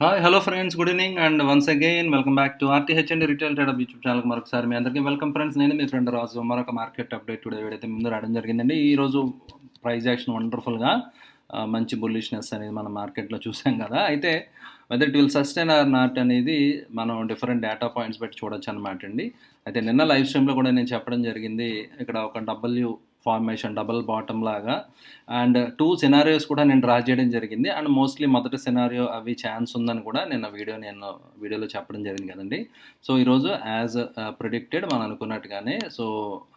Hi hello friends good evening and once again welcome back to RTH and retail trader YouTube channel మరొకసారి మీ అందరికీ welcome friends నేను మీ friend రాజు మరొక market update today వీడైతే ముందు రావడం జరిగిందండి. ఈ రోజు ప్రైస్ యాక్షన్ వండర్ఫుల్గా మంచి బుల్లిష్నెస్ అనేది మనం మార్కెట్లో చూసాం కదా. అయితే whether it will sustain or not అనేది మనం డిఫరెంట్ డేటా పాయింట్స్ పెట్టి చూడొచ్చు అనమాట అండి. అయితే నిన్న లైవ్ స్ట్రీమ్లో కూడా నేను చెప్పడం జరిగింది. ఇక్కడ ఒక డబ్ల్యూ ఫార్మేషన్ డబల్ బాటమ్ లాగా. అండ్ టూ సినారియోస్ కూడా నేను డ్రా చేయడం జరిగింది. అండ్ మోస్ట్లీ మొదటి సినారియో అవి ఛాన్స్ ఉందని కూడా నేను వీడియో నేను వీడియోలో చెప్పడం జరిగింది కదండి. సో ఈరోజు యాజ్ ప్రిడిక్టెడ్ మనం అనుకున్నట్టుగానే సో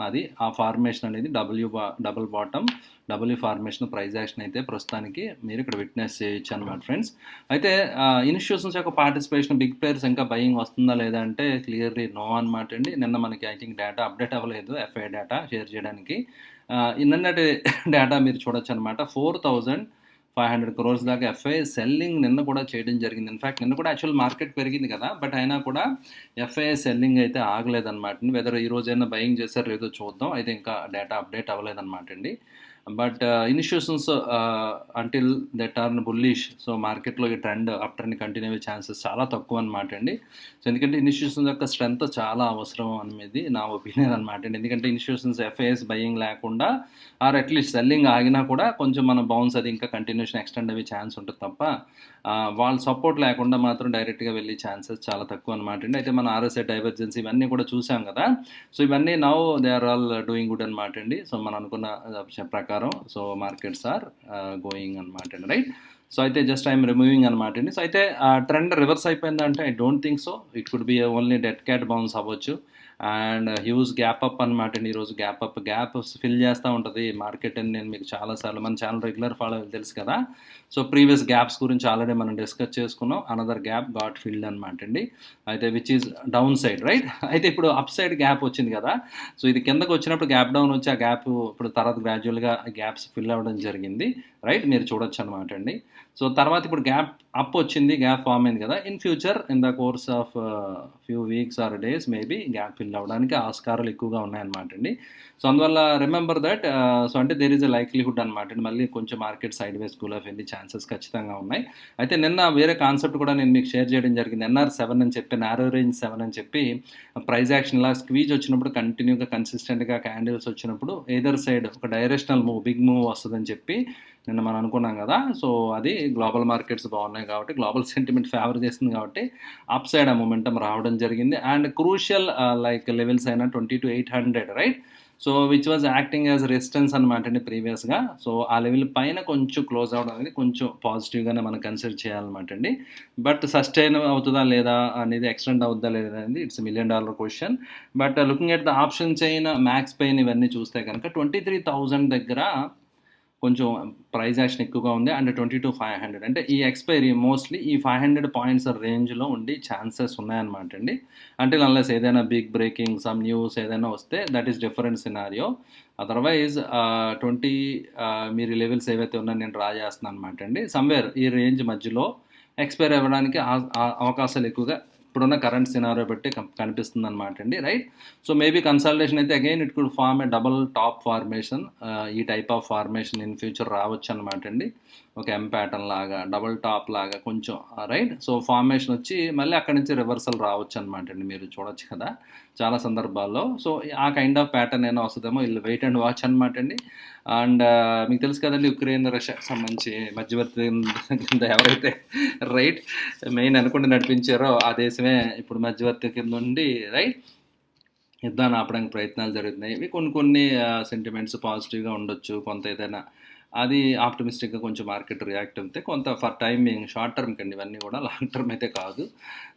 అది ఆ ఫార్మేషన్ అనేది డబ్ల్యూ బా double bottom W formation price action అయితే ప్రస్తుతానికి మీరు ఇక్కడ విట్నెస్ చేయొచ్చు అనమాట ఫ్రెండ్స్ అయితే uh, ఇన్స్టిట్యూషన్స్ యొక్క పార్టిసిపేషన్ బిగ్ ప్లేయర్స్ ఇంకా బయింగ్ వస్తుందా లేదా అంటే క్లియర్లీ నో అనమాట అండి. నిన్న మనకి ఐ థింక్ డేటా అప్డేట్ అవ్వలేదు ఎఫ్ఐ డేటా షేర్ చేయడానికి. నిన్నటి డేటా మీరు చూడొచ్చు అనమాట four thousand five hundred crores దాకా ఎఫ్ఐ సెల్లింగ్ నిన్న కూడా చేయడం జరిగింది. ఇన్ఫ్యాక్ట్ నిన్న కూడా యాక్చువల్ మార్కెట్ పెరిగింది కదా. బట్ అయినా కూడా ఎఫ్ఐ సెల్లింగ్ అయితే ఆగలేదన్నమాట. వెదర్ ఈ రోజైనా బయింగ్ చేశారు లేదో చూద్దాం. అయితే ఇంకా డేటా అప్డేట్ అవ్వలేదన్నమాట అండి. But institutions until the turn bullish so మార్కెట్లో ఈ ట్రెండ్ అప్ ట్రెండ్ కంటిన్యూ అయ్యే ఛాన్సెస్ చాలా తక్కువ అనమాట అండి. సో ఎందుకంటే ఇన్స్టిట్యూషన్స్ యొక్క స్ట్రెంత్ చాలా అవసరం అనేది నా ఒపీనియన్ అనమాట అండి. ఎందుకంటే ఇన్స్టిట్యూషన్స్ ఎఫ్ఐఎస్ బయింగ్ లేకుండా ఆర్ అట్లీస్ట్ సెల్లింగ్ ఆగినా కూడా కొంచెం మన బౌన్స్ అది ఇంకా కంటిన్యూషన్ ఎక్స్టెండ్ అయ్యే ఛాన్స్ ఉంటుంది తప్ప uh, వాళ్ళ సపోర్ట్ లేకుండా మాత్రం డైరెక్ట్గా వెళ్ళే ఛాన్సెస్ చాలా తక్కువ అనమాట అండి. అయితే మన ఆర్ఎస్ఐ డైవర్జెన్స్ ఇవన్నీ కూడా చూసాం కదా. సో ఇవన్నీ now they are all doing good అనమాట అండి. సో మనం అనుకున్న uh, ప్రకారం ప్రకారం. సో మార్కెట్స్ ఆర్ గోయింగ్ అనమాట అండి రైట్ సో అయితే జస్ట్ ఐఎమ్ రిమూవింగ్ అనమాట అండి. సో అయితే ఆ ట్రెండ్ రివర్స్ అయిపోయిందంటే I don't think so it could be only dead cat bounce అవ్వచ్చు. అండ్ హ్యూజ్ గ్యాప్ అప్ అనమాట అండి. ఈరోజు గ్యాప్ అప్ గ్యాప్ ఫిల్ చేస్తూ ఉంటుంది మార్కెట్ అని నేను మీకు చాలాసార్లు మన ఛానల్ రెగ్యులర్ ఫాలో తెలుసు కదా. సో ప్రీవియస్ గ్యాప్స్ గురించి ఆల్రెడీ మనం డిస్కస్ చేసుకున్నాం. అనదర్ గ్యాప్ గాట్ ఫిల్డ్ అనమాట అండి. అయితే which is down side right అయితే ఇప్పుడు అప్ సైడ్ గ్యాప్ వచ్చింది కదా. సో ఇది కిందకు వచ్చినప్పుడు గ్యాప్ డౌన్ వచ్చి ఆ గ్యాప్ ఇప్పుడు తర్వాత గ్రాడ్యువల్గా గ్యాప్స్ ఫిల్ అవ్వడం జరిగింది రైట్ మీరు చూడొచ్చు అనమాట అండి. సో తర్వాత ఇప్పుడు గ్యాప్ అప్ వచ్చింది గ్యాప్ ఫామ్ అయింది కదా. In future in the course of few weeks or days maybe gap fill అవ్వడానికి ఆస్కారాలు ఎక్కువగా ఉన్నాయన్నమాట అండి. సో అందువల్ల రిమెంబర్ దట్ సో అంటే దేర్ ఈజ్ ఎ లైక్లీహుడ్ అనమాట అండి. మళ్ళీ కొంచెం మార్కెట్ సైడ్ వేస్ స్కూల్ ఆఫ్ వెళ్ళి ఛాన్సెస్ ఖచ్చితంగా ఉన్నాయి. అయితే నిన్న వేరే కాన్సెప్ట్ కూడా నేను మీకు షేర్ చేయడం జరిగింది. ఎన్ఆర్ సెవెన్ అని చెప్పి నారో రేంజ్ సెవెన్ అని చెప్పి ప్రైజ్ యాక్షన్ ఇలా స్క్వీజ్ వచ్చినప్పుడు కంటిన్యూగా కన్సిస్టెంట్గా క్యాండిల్స్ వచ్చినప్పుడు ఏదర్ సైడ్ ఒక డైరెక్షనల్ మూవ్ బిగ్ మూవ్ వస్తుందని చెప్పి నిన్న మనం అనుకున్నాం కదా సో అది గ్లోబల్ మార్కెట్స్ బాగున్నాయి కాబట్టి గ్లోబల్ సెంటిమెంట్ ఫేవర్ చేస్తుంది కాబట్టి అప్ సైడ్ ఆ మూమెంటం రావడం జరిగింది. అండ్ క్రూషియల్ లైక్ లెవెల్స్ అయినా twenty two eight hundred right so which was acting as resistance అనమాట అండి ప్రీవియస్గా సో ఆ లెవెల్ పైన కొంచెం క్లోజ్ అవడం అనేది కొంచెం పాజిటివ్గానే మనం కన్సిడర్ చేయాలన్నమాట అండి. బట్ సస్టైన్ అవుతుందా లేదా అనేది ఎక్స్టెండ్ అవుతుందా లేదా అనేది it's million dollar question but looking at the options అయిన మ్యాక్స్ పెయిన్ ఇవన్నీ చూస్తే కనుక ట్వంటీ త్రీ థౌజండ్ దగ్గర కొంచెం ప్రైజ్ యాక్షన్ ఎక్కువగా ఉంది and twenty two five hundred. అంటే ఈ ఎక్స్పైరీ మోస్ట్లీ ఈ ఫైవ్ హండ్రెడ్ పాయింట్స్ రేంజ్లో ఉండి ఛాన్సెస్ ఉన్నాయన్నమాట అండి. అంటే అన్లెస్ ఏదైనా బిగ్ బ్రేకింగ్ సమ్ న్యూస్ ఏదైనా వస్తే that is different scenario otherwise twenty మీరు లెవెల్స్ ఏవైతే ఉన్నాయో నేను డ్రా చేస్తున్నాను అనమాట అండి. సమ్వేర్ ఈ రేంజ్ మధ్యలో ఎక్స్పైర్ అవ్వడానికి అవకాశాలు ఎక్కువగా ఇప్పుడున్న కరెంట్ సినారో పెట్టి కనిపిస్తుంది అనమాట అండి రైట్ సో మేబీ కన్సల్టేషన్ అయితే again it could form a double top formation ఈ type of formation in future రావచ్చు అనమాట అండి. ఒక ఎం ప్యాటర్న్ లాగా డబుల్ టాప్ లాగా కొంచెం రైట్ సో ఫార్మేషన్ వచ్చి మళ్ళీ అక్కడి నుంచి రివర్సల్ రావచ్చు అనమాట అండి మీరు చూడొచ్చు కదా. చాలా సందర్భాల్లో. సో ఆ కైండ్ ఆఫ్ ప్యాటర్న్ ఏమైనా వస్తుందేమో వీళ్ళు వెయిట్ అండ్ వాచ్ అనమాట అండి. అండ్ uh, మీకు తెలుసు కదండి యుక్రెయిన్ రష్యాకి సంబంధించి మధ్యవర్తి కింద ఎవరైతే రైట్ మెయిన్ అనుకుంటే నడిపించారో ఆ దేశమే ఇప్పుడు మధ్యవర్తి కింద ఉండి రైట్ యుద్ధాన్ని ఆపడానికి ప్రయత్నాలు జరుగుతున్నాయి. ఇవి కొన్ని కొన్ని uh, సెంటిమెంట్స్ పాజిటివ్గా ఉండొచ్చు. కొంత ఏదైనా అది ఆప్టమిస్టిక్గా కొంచెం మార్కెట్ రియాక్ట్ అవుతే కొంత ఫర్ టైమింగ్ షార్ట్ టర్మ్ కండి ఇవన్నీ కూడా లాంగ్ టర్మ్ అయితే కాదు.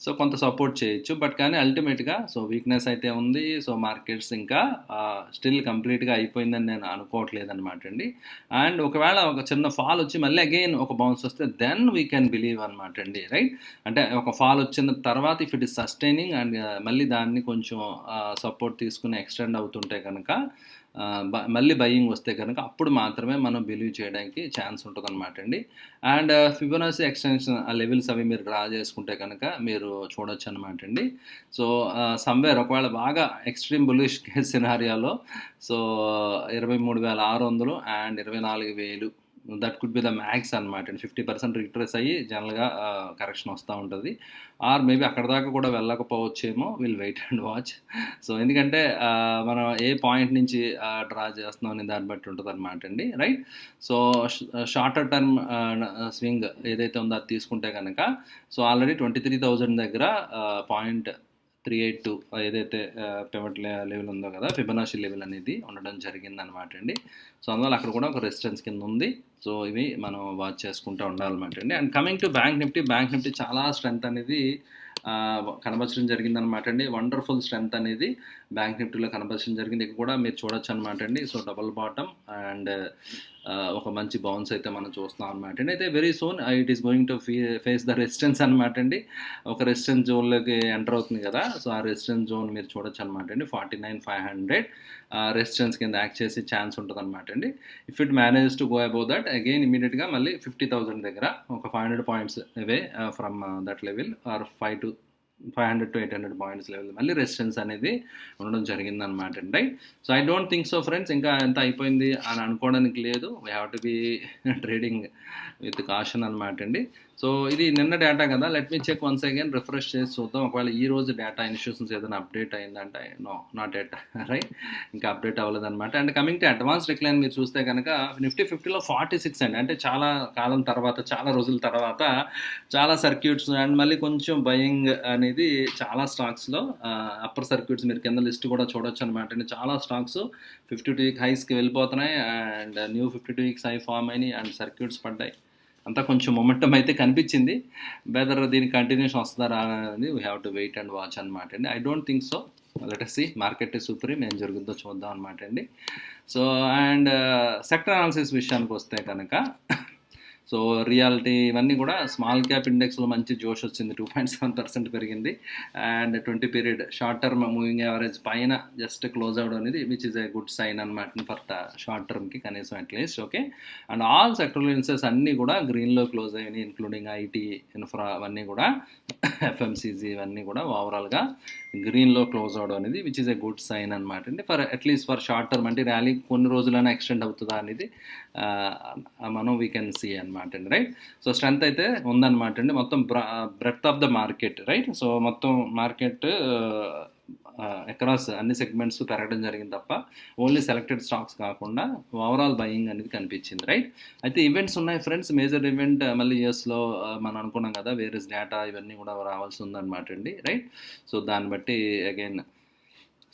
సో కొంత సపోర్ట్ చేయొచ్చు. బట్ కానీ అల్టిమేట్గా సో వీక్నెస్ అయితే ఉంది. సో మార్కెట్స్ ఇంకా స్టిల్ కంప్లీట్గా అయిపోయిందని నేను అనుకోవట్లేదు అనమాట అండి. అండ్ ఒకవేళ ఒక చిన్న ఫాల్ వచ్చి మళ్ళీ అగైన్ ఒక బౌన్స్ వస్తే దెన్ వీ కెన్ బిలీవ్ అనమాట అండి రైట్? అంటే ఒక ఫాల్ వచ్చిన తర్వాత if it is sustaining and మళ్ళీ దాన్ని కొంచెం సపోర్ట్ తీసుకుని ఎక్స్టెండ్ అవుతుంటే కనుక మళ్ళీ బయ్యింగ్ వస్తే కనుక అప్పుడు మాత్రమే మనం బిలీవ్ చేయడానికి ఛాన్స్ ఉంటుంది అనమాట అండి అండ్ ఫిబొనాసి ఎక్స్టెన్షన్ ఆ లెవెల్స్ అవి మీరు డ్రా చేసుకుంటే కనుక మీరు చూడొచ్చు అనమాట అండి సో సమ్వేర్ ఒకవేళ బాగా ఎక్స్ట్రీమ్ బులిష్ కేస్ సినారియాలో సో ఇరవై మూడు వేల ఆరు వందలు అండ్ ఇరవై నాలుగు వేలు that could be the max అనమాట ఫిఫ్టీ పర్సెంట్ రిట్రెస్ అయ్యి జనరల్గా కరెక్షన్ వస్తూ ఉంటుంది. ఆర్ మేబీ అక్కడ దాకా కూడా వెళ్ళకపోవచ్చేమో will wait and watch so ఎందుకంటే మనం ఏ పాయింట్ నుంచి డ్రా చేస్తున్నాం అనే దాన్ని బట్టి ఉంటుంది అనమాట అండి. Right so shorter term swing ఏదైతే ఉందో అది తీసుకుంటే కనుక so already twenty three thousand దగ్గర పాయింట్ త్రీ ఎయిట్ టూ ఏదైతే పేమెంట్ లెవెల్ ఉందో కదా ఫిబనాషి లెవెల్ అనేది ఉండడం జరిగింది అనమాట అండి. సో అందువల్ల అక్కడ కూడా ఒక రెసిస్టెన్స్ కింద ఉంది. సో ఇవి మనం వాచ్ చేసుకుంటూ ఉండాలన్నమాట అండి. And coming to bank nifty bank nifty చాలా స్ట్రెంత్ అనేది కనబరచడం జరిగింది అనమాట అండి. వండర్ఫుల్ స్ట్రెంత్ అనేది బ్యాంక్ నిఫ్టీలో కనబరచడం జరిగింది. ఇక్కడ కూడా మీరు చూడొచ్చు అనమాట అండి. సో డబల్ బాటమ్ అండ్ ఒక మంచి బౌన్స్ అయితే మనం చూస్తున్నాం అనమాట అండి అయితే very soon it is going to face the resistance అనమాట అండి. ఒక రెసిస్టెన్స్ జోన్లోకి ఎంటర్ అవుతుంది కదా సో ఆ రెసిస్టెన్స్ జోన్ మీరు చూడొచ్చు అనమాట అండి. Forty nine five hundred resistance కింద యాక్ట్ చేసే ఛాన్స్ ఉంటుంది అనమాట అండి. If it manage to go above that again ఇమీడియట్గా మళ్ళీ ఫిఫ్టీ థౌసండ్ దగ్గర ఒక five hundred points away from that level or five to five hundred to eight hundred points level మళ్ళీ రెసిస్టెన్స్ అనేది ఉండడం జరిగింది అనమాట అండి right so I don't think so friends ఇంకా ఎంత అయిపోయింది అని అనుకోవడానికి లేదు. We have to be trading with caution అనమాట అండి. సో ఇది నిన్న డేటా కదా. Let me check once again refresh చేసి చూద్దాం. ఒకవేళ ఈ రోజు డేటా ఇన్స్టిట్యూషన్స్ ఏదైనా అప్డేట్ అయిందంటే నో నాట్ ఎట్ రైట్ ఇంకా update అవ్వలేదన్నమాట. And coming to advance decline మీరు చూస్తే కనుక నిఫ్టీ ఫిఫ్టీలో ఫార్టీ సిక్స్ అండి. అంటే చాలా కాలం తర్వాత చాలా రోజుల తర్వాత చాలా సర్క్యూట్స్ అండ్ మళ్ళీ కొంచెం బయింగ్ అనేది చాలా స్టాక్స్లో అప్పర్ సర్క్యూట్స్ మీరు కింద లిస్ట్ కూడా చూడొచ్చు అనమాట అండి. చాలా స్టాక్స్ ఫిఫ్టీ టూ వీక్ హైస్కి వెళ్ళిపోతున్నాయి. And new fifty two weeks high form అయినాయి. అండ్ సర్క్యూట్స్ పడ్డాయి. అంతా కొంచెం మొమెంటం అయితే కనిపించింది. బెదర్ దీని కంటిన్యూషన్ వస్తుందా అనేది we have to wait and. Watch అనమాట అండి I don't think so let market supreme ఏం జరుగుతుందో చూద్దాం అనమాట అండి. సో అండ్ సెక్టర్ అనాలిసిస్ విషయానికి వస్తే కనుక సో రియాలిటీ ఇవన్నీ కూడా స్మాల్ క్యాప్ ఇండెక్స్లో మంచి జోష్ వచ్చింది. టూ పాయింట్ సెవెన్ పర్సెంట్ పెరిగింది. And twenty period short term moving average పైన జస్ట్ క్లోజ్ అవడం అనేది which is a good sign అనమాట ఫర్ షార్ట్ టర్మ్కి కనీసం at least okay and all sector indices అన్నీ కూడా గ్రీన్లో క్లోజ్ అయినాయి ఇంక్లూడింగ్ ఐటీ ఇన్ఫ్రా అవన్నీ కూడా ఎఫ్ఎంసీజీ ఇవన్నీ కూడా ఓవరాల్గా గ్రీన్లో క్లోజ్ అవడం అనేది which is a good sign అనమాట అండి. For at least for short term అంటే ర్యాలీ కొన్ని రోజులైనా ఎక్స్టెండ్ అవుతుందా అనేది మనం వీ కెన్ సీ అనమాట అండి రైట్ సో స్ట్రెంత్ అయితే ఉందన్నమాట అండి. మొత్తం breath of the market right so మొత్తం మార్కెట్ అక్రాస్ అన్ని సెగ్మెంట్స్ పెరగడం జరిగింది తప్ప ఓన్లీ సెలెక్టెడ్ స్టాక్స్ కాకుండా ఓవరాల్ బయింగ్ అనేది కనిపించింది రైట్ అయితే ఈవెంట్స్ ఉన్నాయి ఫ్రెండ్స్ మేజర్ ఈవెంట్ మళ్ళీ ఇయర్స్లో మనం అనుకున్నాం కదా వేరే డేటా ఇవన్నీ కూడా రావాల్సి ఉందన్నమాట అండి రైట్ సో దాన్ని బట్టి అగైన్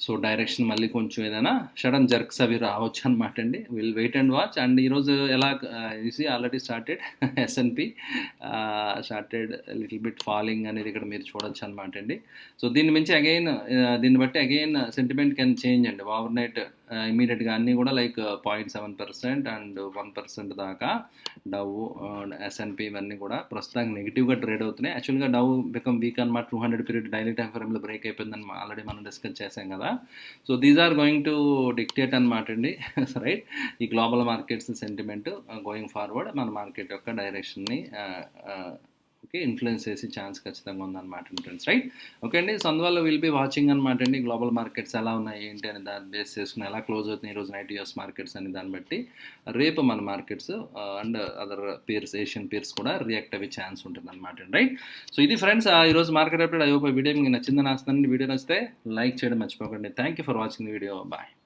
సో డైరెక్షన్ మళ్ళీ కొంచెం ఏదైనా సడన్ జర్క్స్ అవి రావచ్చు అనమాట అండి. Will wait and watch and ఈరోజు ఎలా EC already started S&P started little bit falling అనేది ఇక్కడ మీరు చూడొచ్చు అనమాట అండి. సో దీన్ని మించి అగైన్ దీన్ని బట్టి అగైన్ సెంటిమెంట్ కెన్ చేంజ్ అండి. ఓవర్ నైట్ ఇమీడియట్గా అన్నీ కూడా like point seven percent and one percent దాకా డవ్ ఎస్ఎన్పి ఇవన్నీ కూడా ప్రస్తుతానికి నెగిటివ్గా ట్రేడ్ అవుతున్నాయి. యాక్చువల్గా డవ్ బికమ్ వీక్ అనమాట two hundred period daily time ఫ్రేమ్లో బ్రేక్ అయిపోయిందని ఆల్రెడీ మనం డిస్కస్ చేసాం కదా. So these are going to dictate అనమాట అండి. రైట్ ఈ global markets sentiment going forward మన మార్కెట్ యొక్క డైరెక్షన్ని ఓకే ఇన్ఫ్లుయెన్స్ చేసే ఛాన్స్ ఖచ్చితంగా ఉందన్నమాట ఫ్రెండ్స్ రైట్ ఓకే అండి సో అందువల్ల విల్ బి వాచింగ్ అనమాట అండి గ్లోబల్ మార్కెట్స్ ఎలా ఉన్నాయి ఏంటి అని దాన్ని బేస్ చేసుకుని ఎలా క్లోజ్ అవుతుంది ఈరోజు నైట్ యూఎస్ మార్కెట్స్ అని దాన్ని బట్టి రేపు మన markets and other peers Asian peers కూడా రియాక్ట్ అయ్యే ఛాన్స్ ఉంటుంది అనమాట రైట్ సో ఇది ఫ్రెండ్స్ ఈరోజు మార్కెట్ అప్డేట్ అయ్యో వీడియో మీకు నచ్చిందని వస్తానండి వీడియో నచ్చితే లైక్ చేయడం మర్చిపోకండి. Thank you for watching video bye